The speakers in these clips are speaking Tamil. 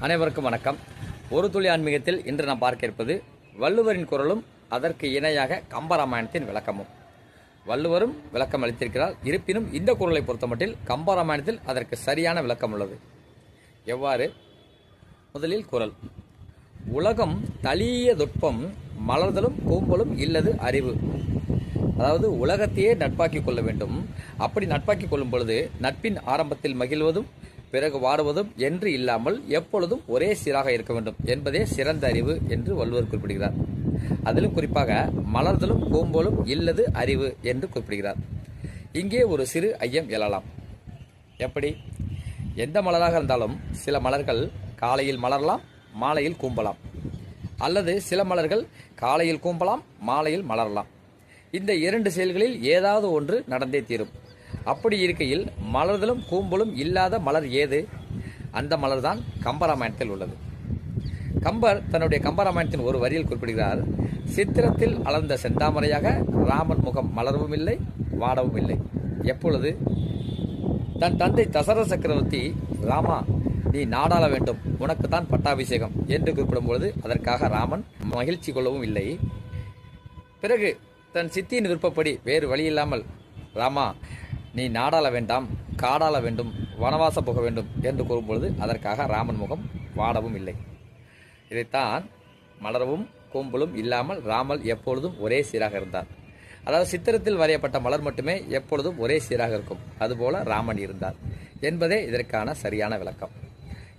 அனைவருக்கும் வணக்கம். ஒரு துளி ஆன்மீகத்தில் இன்று நாம் பார்க்க இருப்பது வள்ளுவரின் குரலும் அதற்கு இணையாக கம்பராமாயணத்தின் விளக்கமும். வள்ளுவரும் விளக்கம் அளித்திருக்கிறார். இருப்பினும் இந்த குரலை பொறுத்தமட்டில் கம்பராமாயணத்தில் அதற்கு சரியான விளக்கம் உள்ளது. எவ்வாறு? முதலில் குரல். உலகம் தளிய தொட்பம் மலர்தலும் கூம்பலும் இல்லது அறிவு. அதாவது உலகத்தையே நட்பாக்கிக் கொள்ள வேண்டும். அப்படி நட்பாக்கிக் கொள்ளும் பொழுது நட்பின் ஆரம்பத்தில் மகிழ்வதும் பிறகு வாடுவதும் என்று இல்லாமல் எப்பொழுதும் ஒரே சீராக இருக்க வேண்டும் என்பதே சிறந்த அறிவு என்று வள்ளுவர் குறிப்பிடுகிறார். அதிலும் குறிப்பாக மலர்தலும் கூம்பலும் இல்லது அறிவு என்று குறிப்பிடுகிறார். இங்கே ஒரு சிறு ஐயம் எழலாம். எப்படி? எந்த மலராக இருந்தாலும் சில மலர்கள் காலையில் மலரலாம் மாலையில் கூம்பலாம். அல்லது சில மலர்கள் காலையில் கூம்பலாம் மாலையில் மலரலாம். இந்த இரண்டு செயல்களில் ஏதாவது ஒன்று நடந்தே தீரும். அப்படி இருக்கையில் மலர்தலும் கூம்பலும் இல்லாத மலர் ஏது? அந்த மலர்தான் கம்பராமாயணத்தில் உள்ளது. கம்பர் தன்னுடைய கம்பராமாயணத்தின் ஒரு வரியில் குறிப்பிடுகிறார் சித்திரத்தில் அளந்த செந்தாமரையாக ராமன் முகம் மலரவும் இல்லை வாடவும் இல்லை. எப்பொழுது? தன் தந்தை தசரத சக்கரவர்த்தி ராமா நீ நாடாள வேண்டும் உனக்கு தான் பட்டாபிஷேகம் என்று குறிப்பிடும் பொழுது அதற்காக ராமன் மகிழ்ச்சி கொள்ளவும் இல்லை. பிறகு தன் சித்தியின் விருப்பப்படி வேறு வழியில்லாமல் ராமா நீ நாடாள வேண்டாம் காடாள வேண்டும் வனவாசம் போக வேண்டும் என்று கூறும்பொழுது அதற்காக ராமன் முகம் வாடவும் இல்லை. இதைத்தான் மலரவும் கூம்பலும் இல்லாமல் ராமல் எப்பொழுதும் ஒரே சீராக இருந்தார். அதாவது சித்திரத்தில் வரையப்பட்ட மலர் மட்டுமே எப்பொழுதும் ஒரே சீராக இருக்கும். அதுபோல ராமன் இருந்தார் என்பதே இதற்கான சரியான விளக்கம்.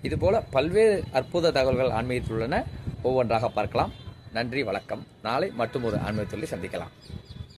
இதுபோல பல்வேறு அற்புத தகவல்கள் ஆன்மீகத்தில் உள்ளன. ஒவ்வொன்றாக பார்க்கலாம். நன்றி வணக்கம். நாளை மற்றும் ஒரு ஆன்மீகத்தில் சந்திக்கலாம்.